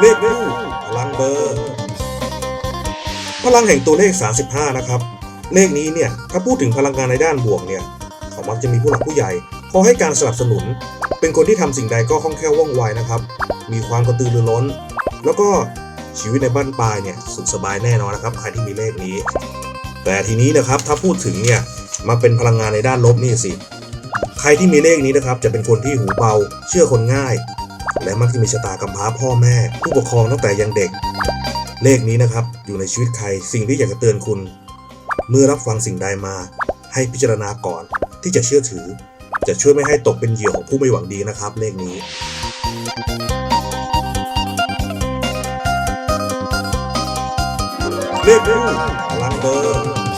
เลขคู่พลังเบอร์ พลังแห่งตัวเลข 35 นะครับ เลขนี้เนี่ยถ้าพูดถึงพลังงานในด้านบวกเนี่ยเขามักจะมีผู้หลักผู้ใหญ่คอยให้การสนับสนุน เป็นคนที่ทำสิ่งใดก็คล่องแคล่วว่องไวนะครับ มีความกระตือรือร้น แล้วก็ชีวิตในบ้านปลายเนี่ยสุขสบายแน่นอนนะครับ ใครที่มีเลขนี้ แต่ทีนี้นะครับถ้าพูดถึงเนี่ยมาเป็นพลังงานในด้านลบนี่สิ ใครที่มีเลขนี้นะครับ จะเป็นคนที่หูเบา เชื่อคนง่าย และมักจะมีชะตากำพร้าพ่อแม่ ผู้ปกครองตั้งแต่ยังเด็ก เลขนี้นะครับอยู่ในชีวิตใครสิ่งที่อยากจะเตือนคุณ เมื่อรับฟังสิ่งใดมา ให้พิจารณาก่อนที่จะเชื่อถือ จะช่วยไม่ให้ตกเป็นเหยื่อของผู้ไม่หวังดีนะครับ เลขนี้เลขคู่พลังเบอร์